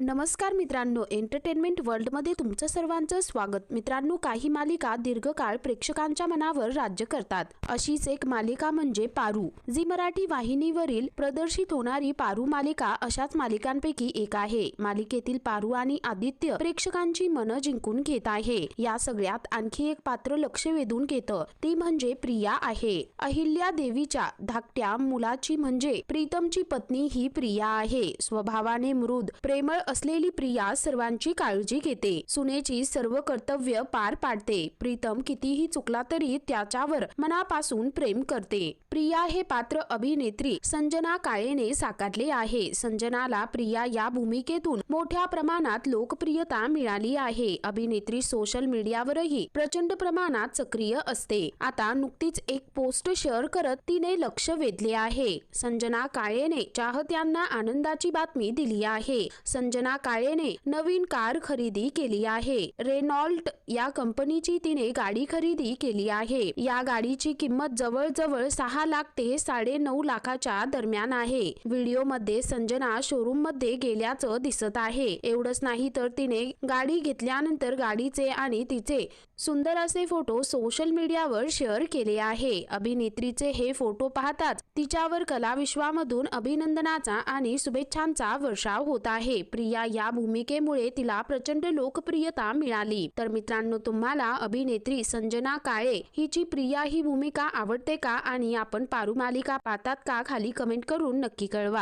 नमस्कार मित्रांनो एंटरटेनमेंट वर्ल्डमध्ये तुमचं सर्वांचं स्वागत. मित्रांनो काही मालिका दीर्घकाळ प्रेक्षकांच्या मनावर राज्य करतात. अशीच एक मालिका म्हणजे पारू. जी मराठी वाहिनीवरील प्रदर्शित होणारी पारू मालिका अशाच मालिकांपैकी एक आहे. मालिकेतील पारू आणि आदित्य प्रेक्षकांची मनं जिंकून घेत आहे. या सगळ्यात आणखी एक पात्र लक्ष वेधून घेतं ती म्हणजे प्रिया आहे. अहिल्या देवीच्या धाकट्या मुलाची म्हणजे प्रीतमची पत्नी ही प्रिया आहे. स्वभावाने मृद प्रेमळ असलेली प्रिया सर्वांची काळजी घेते. सुनेची सर्व कर्तव्य पार पाडते. प्रीतम कितीही चुकला तरी त्याच्यावर मनापासून प्रेम करते. प्रिया हे पात्र अभिनेत्री संजना काळेने साकारले आहे. संजनाला प्रिया या भूमिकेतून मोठ्या प्रमाणात लोकप्रियता मिळाली आहे. अभिनेत्री सोशल मीडियावरही प्रचंड प्रमाणात सक्रिय असते. आता नुकतीच एक पोस्ट शेअर करत तिने लक्ष वेधले आहे. संजना काळेने चाहत्यांना आनंदाची बातमी दिली आहे. संजना काळेने नवीन कार खरेदी केली आहे. रेनॉल्ट या कंपनीची तिने गाडी खरेदी केली आहे. या गाडीची किंमत जवळजवळ सहा लाख ते साडे नऊ लाखाच्या दरम्यान आहे. व्हिडिओमध्ये संजना शोरूममध्ये गेल्याचं दिसत आहे. एवढंच नाही तर तिने गाडी घेतल्यानंतर गाडीचे आणि तिचे सुंदर असे फोटो सोशल मीडियावर शेअर केले आहे. अभिनेत्रीचे हे फोटो पाहताच तिच्यावर कलाविश्वामधून अभिनंदनाचा आणि शुभेच्छांचा वर्षाव होत आहे. प्रिय या भूमिकेमुळे तिला प्रचंड लोकप्रियता मिळाली. तर मित्रांनो तुम्हाला अभिनेत्री संजना काळे हिची प्रिया ही भूमिका आवडते का? आणि आपण पारू मालिका पाहतात का? खाली कमेंट करून नक्की कळवा.